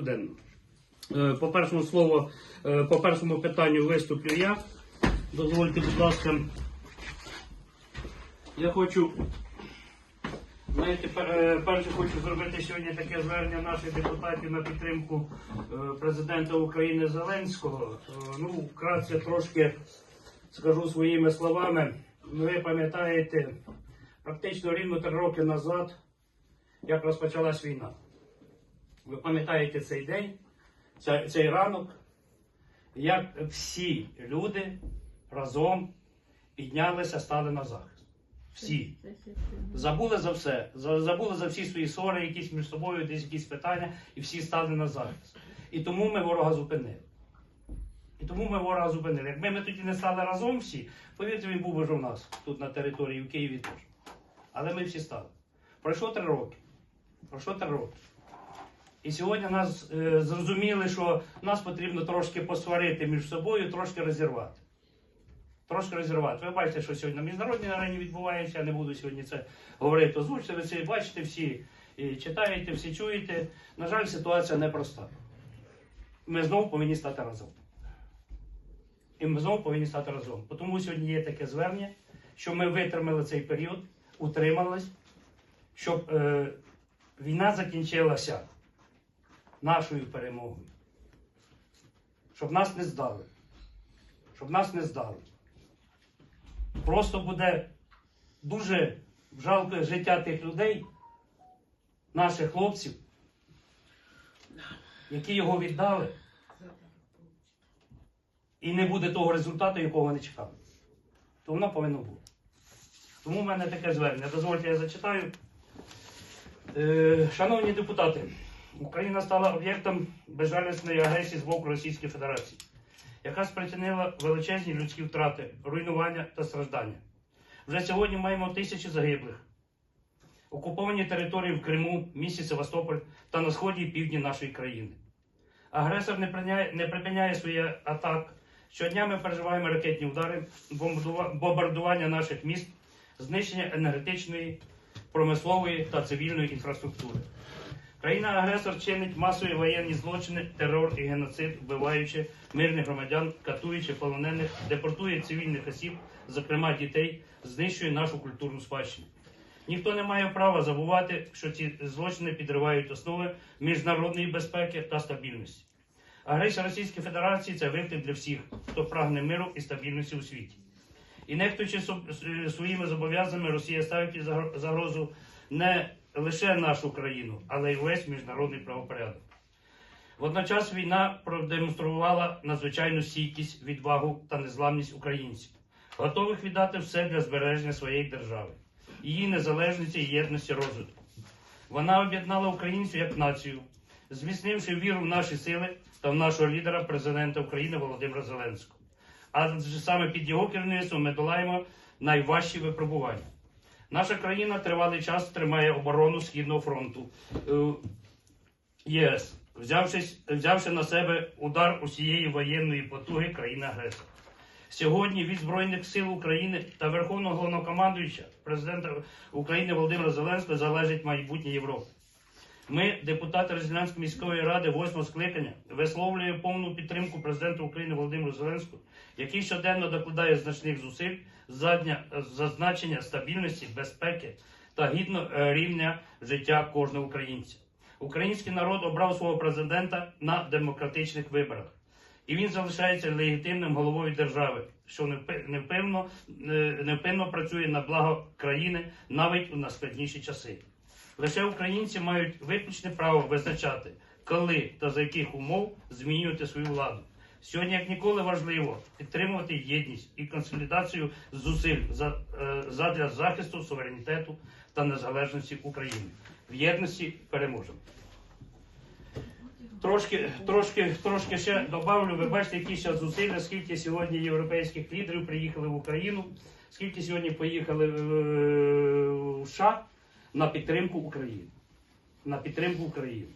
денну. Е, По першому слову, е, по першому питанню виступлю я. Дозвольте, будь ласка. Я хочу, знаєте, е, перше хочу зробити сьогодні таке звернення наших депутатів на підтримку президента України Зеленського. Ну, вкратце трошки скажу своїми словами. Ви пам'ятаєте, практично рівно три роки назад, як розпочалась війна. Ви пам'ятаєте цей день, цей, цей ранок, як всі люди разом піднялися, стали на захист. Всі. Забули за все. Забули за всі свої ссори, якісь між собою, десь якісь питання, і всі стали на захист. І тому ми ворога зупинили. І тому ми ворога зупинили. Якби ми тоді не стали разом всі, повірте, він був би вже у нас тут на території в Києві теж. Але ми всі стали. Пройшло три роки. Пройшло три роки. І сьогодні нас е, зрозуміли, що нас потрібно трошки посварити між собою, трошки розірвати. Трошки розірвати. Ви бачите, що сьогодні на міжнародній арені відбувається. Я не буду сьогодні це говорити озвучити. Ви це бачите всі, і читаєте, всі чуєте. На жаль, ситуація непроста. Ми знову повинні стати разом. І ми знову повинні стати разом. Тому сьогодні є таке звернення, що ми витримали цей період, утримались, щоб е, війна закінчилася нашою перемогою. Щоб нас не здали. Щоб нас не здали. Просто буде дуже жалко життя тих людей, наших хлопців, які його віддали. І не буде того результату, якого вони чекали. То воно повинно бути. Тому в мене таке звернення. Дозвольте, я зачитаю. Е, шановні депутати, Україна стала об'єктом безжалісної агресії з боку Російської Федерації, яка спричинила величезні людські втрати, руйнування та страждання. Вже сьогодні маємо тисячі загиблих, окуповані території в Криму, місті Севастополь та на сході і півдні нашої країни. Агресор не припиняє, не припиняє своїх атак. Щодня ми переживаємо ракетні удари, бомбардування наших міст, знищення енергетичної, промислової та цивільної інфраструктури. Країна-агресор чинить масові воєнні злочини, терор і геноцид, вбиваючи мирних громадян, катуючи полонених, депортує цивільних осіб, зокрема дітей, знищує нашу культурну спадщину. Ніхто не має права забувати, що ці злочини підривають основи міжнародної безпеки та стабільності. Агресія Російської Федерації це виклик для всіх, хто прагне миру і стабільності у світі. І нехтуючи соб- своїми зобов'язаннями, Росія ставить під загрозу не лише нашу країну, але й весь міжнародний правопорядок. Водночас війна продемонструвала надзвичайну стійкість, відвагу та незламність українців, готових віддати все для збереження своєї держави, її незалежності і єдності розвитку. Вона об'єднала українців як націю, зміцнивши віру в наші сили та в нашого лідера, президента України Володимира Зеленського. Адже саме під його керівництвом ми долаємо найважчі випробування. Наша країна тривалий час тримає оборону Східного фронту е, ЄС, взявши на себе удар усієї воєнної потуги країни-агресора. Сьогодні від Збройних сил України та Верховного головнокомандуюча президента України Володимира Зеленського залежить майбутнє Європи. Ми, депутати Резидентської міської ради, восьмого скликання, висловлюємо повну підтримку президента України Володимиру Зеленського, який щоденно докладає значних зусиль задня зазначення стабільності, безпеки та гідно е, рівня життя кожного українця. Український народ обрав свого президента на демократичних виборах, і він залишається легітимним головою держави, що невпинно, е, невпинно працює на благо країни навіть у найскладніші часи. Лише українці мають виключне право визначати, коли та за яких умов змінювати свою владу. Сьогодні, як ніколи, важливо підтримувати єдність і консолідацію зусиль е, задля захисту суверенітету та незалежності України. В єдності переможемо. Трошки, трошки, трошки ще добавлю. Ви бачите, які ще зусилля, скільки сьогодні європейських лідерів приїхали в Україну, скільки сьогодні поїхали в США на підтримку України. На підтримку України.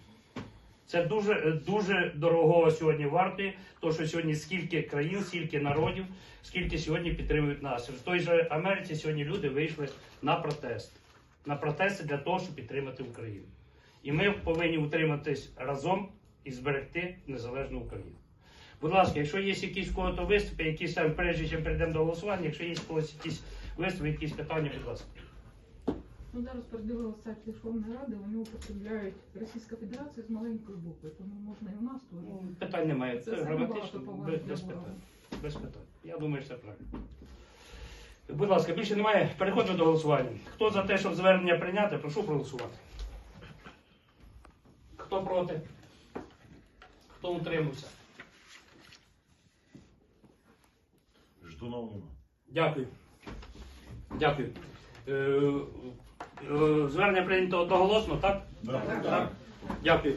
Це дуже дуже дорогого сьогодні вартує, то що сьогодні скільки країн, скільки народів, скільки сьогодні підтримують нас. В той же Америці сьогодні люди вийшли на протест. На протести для того, щоб підтримати Україну. І ми повинні утриматись разом і зберегти незалежну Україну. Будь ласка, якщо є якісь кого-то виступи, які саме прежде чим перейдемо до голосування, якщо є когось якісь виступи, якісь питання, будь ласка. Ну, зараз передивилася сайт Верховної Ради, вони употребляють Російська Федерація з маленької букви, тому можна і у нас теж. Ну, Питань немає. Це Це граматично, без, без питань. Без питань. Я думаю, що це правильно. Будь ласка, більше немає. Переходимо до голосування. Хто за те, щоб звернення прийняти, прошу проголосувати. Хто проти? Хто утримався? Ждунов нема. Дякую. Дякую. Е, Звернення прийнято одноголосно, так? Так. Так. Дякую.